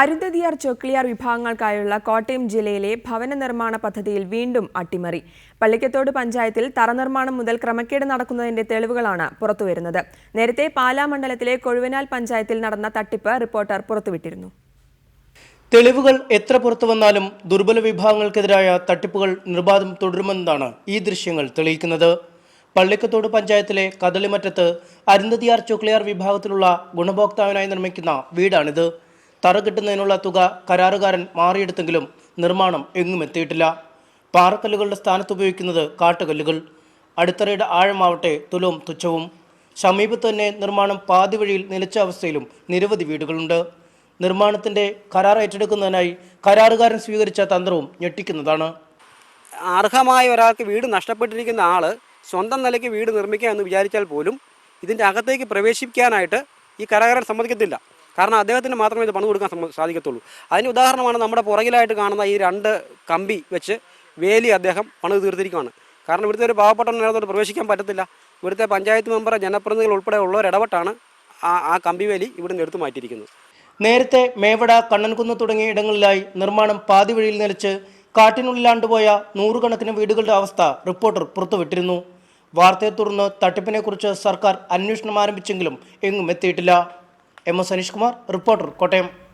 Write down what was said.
അരുന്ധതിയാർ ചൊക്ലിയാർ വിഭാഗങ്ങൾക്കായുള്ള കോട്ടയം ജില്ലയിലെ ഭവന നിർമ്മാണ പദ്ധതിയിൽ വീണ്ടും അട്ടിമറി. പള്ളിക്കത്തോട് പഞ്ചായത്തിൽ തറ നിർമ്മാണം മുതൽ ക്രമക്കേട് നടക്കുന്നതിന്റെ തെളിവുകളാണ് പുറത്തുവരുന്നത്. നേരത്തെ പാലാ മണ്ഡലത്തിലെ കൊഴുവനാൽ പഞ്ചായത്തിൽ നടന്ന തട്ടിപ്പ് റിപ്പോർട്ടർ പുറത്തുവിട്ടിരുന്നു. തെളിവുകൾ എത്ര പുറത്തു വന്നാലും ദുർബല വിഭാഗങ്ങൾക്കെതിരായ തട്ടിപ്പുകൾ നിർബാധം തുടരുമെന്നാണ് ഈ ദൃശ്യങ്ങൾ തെളിയിക്കുന്നത്. പള്ളിക്കത്തോട് പഞ്ചായത്തിലെ കദളിമറ്റത്ത് അരുന്ധതിയാർ ചുക്ലിയാർ വിഭാഗത്തിലുള്ള ഗുണഭോക്താവിനായി നിർമ്മിക്കുന്ന വീടാണിത്. തറ കിട്ടുന്നതിനുള്ള തുക കരാറുകാരൻ മാറിയെടുത്തെങ്കിലും നിർമ്മാണം എങ്ങും എത്തിയിട്ടില്ല. പാറക്കല്ലുകളുടെ സ്ഥാനത്ത് ഉപയോഗിക്കുന്നത് കാട്ടുകല്ലുകൾ. അടിത്തറയുടെ ആഴമാവട്ടെ തുലവും തുച്ഛവും. സമീപത്ത് തന്നെ നിർമ്മാണം പാതി വഴിയിൽ നിലച്ച അവസ്ഥയിലും നിരവധി വീടുകളുണ്ട്. നിർമ്മാണത്തിന്റെ കരാർ ഏറ്റെടുക്കുന്നതിനായി കരാറുകാരൻ സ്വീകരിച്ച തന്ത്രവും ഞെട്ടിക്കുന്നതാണ്. അർഹമായ ഒരാൾക്ക് വീട് നഷ്ടപ്പെട്ടിരിക്കുന്ന ആൾ സ്വന്തം നിലയ്ക്ക് വീട് നിർമ്മിക്കുക എന്ന് വിചാരിച്ചാൽ പോലും ഇതിന്റെ അകത്തേക്ക് പ്രവേശിക്കാനായിട്ട് ഈ കരാറുകാരൻ സമ്മതിക്കത്തില്ല. കാരണം അദ്ദേഹത്തിന് മാത്രമേ ഇത് പണി കൊടുക്കാൻ സാധിക്കത്തുള്ളൂ. അതിന് ഉദാഹരണമാണ് നമ്മുടെ പുറകിലായിട്ട് കാണുന്ന ഈ രണ്ട് കമ്പി വെച്ച് വേലി അദ്ദേഹം പണിത് തീർത്തിരിക്കുകയാണ് കാരണം ഇവിടുത്തെ ഒരു പാവപ്പെട്ട നേരത്തോട്ട് പ്രവേശിക്കാൻ പറ്റത്തില്ല. ഇവിടുത്തെ പഞ്ചായത്ത് മെമ്പർ ജനപ്രതിനിധികൾ ഉൾപ്പെടെ ഉള്ളവർ ഇടപെട്ടാണ് ആ ആ വേലി ഇവിടുന്ന് എടുത്തു മാറ്റിയിരിക്കുന്നത്. നേരത്തെ മേവട കണ്ണൻകുന്ന് തുടങ്ങിയ ഇടങ്ങളിലായി നിർമ്മാണം പാതി വഴിയിൽ നിലച്ച് കാട്ടിനുള്ളിലാണ്ടുപോയ നൂറുകണക്കിന് വീടുകളുടെ അവസ്ഥ റിപ്പോർട്ടർ പുറത്തുവിട്ടിരുന്നു. വാർത്തയെ തുടർന്ന് തട്ടിപ്പിനെക്കുറിച്ച് സർക്കാർ അന്വേഷണം ആരംഭിച്ചെങ്കിലും എങ്ങും എത്തിയിട്ടില്ല. M S Aneesh Kumar reporter Kottayam.